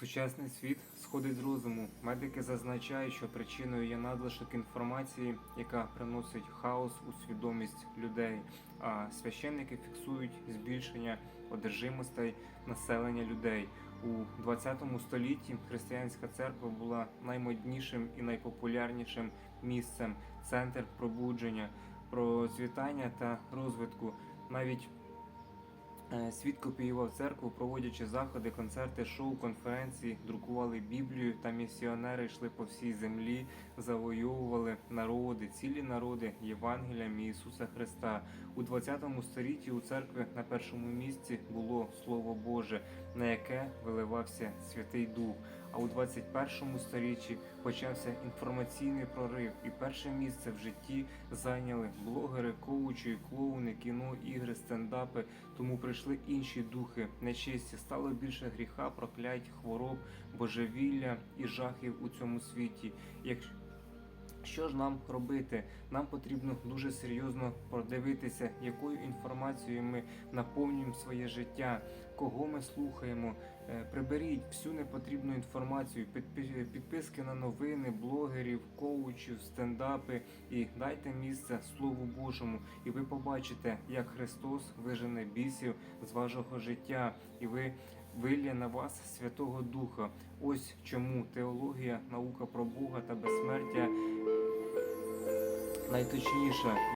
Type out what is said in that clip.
Сучасний світ сходить з розуму. Медики зазначають, що причиною є надлишок інформації, яка приносить хаос у свідомість людей. А священники фіксують збільшення одержимостей населення людей. У 20 столітті християнська церква була наймоднішим і найпопулярнішим місцем, центр пробудження, процвітання та розвитку. Навіть Світ копіював церкву, проводячи заходи, концерти, шоу, конференції, друкували Біблію та місіонери йшли по всій землі, завойовували народи, цілі народи Євангеліям Ісуса Христа. У 20 столітті у церкви на першому місці було Слово Боже, на яке виливався Святий Дух. А у 21 столітті почався інформаційний прорив, і перше місце в житті зайняли блогери, коучі, клоуни, кіно, ігри, стендапи. Тому прийшли інші духи нечисті. Стало більше гріха, проклять, хвороб, божевілля і жахів у цьому світі. Якщо що ж нам робити? Нам потрібно дуже серйозно продивитися, якою інформацією ми наповнюємо своє життя, кого ми слухаємо. Е, Приберіть всю непотрібну інформацію, підпи- підписки на новини, блогерів, коучів, стендапи і дайте місце Слову Божому. І ви побачите, як Христос вижене бісів з вашого життя, і ви вилє на вас Святого Духа. Ось чому теологія, наука про Бога та безсмертя найточніша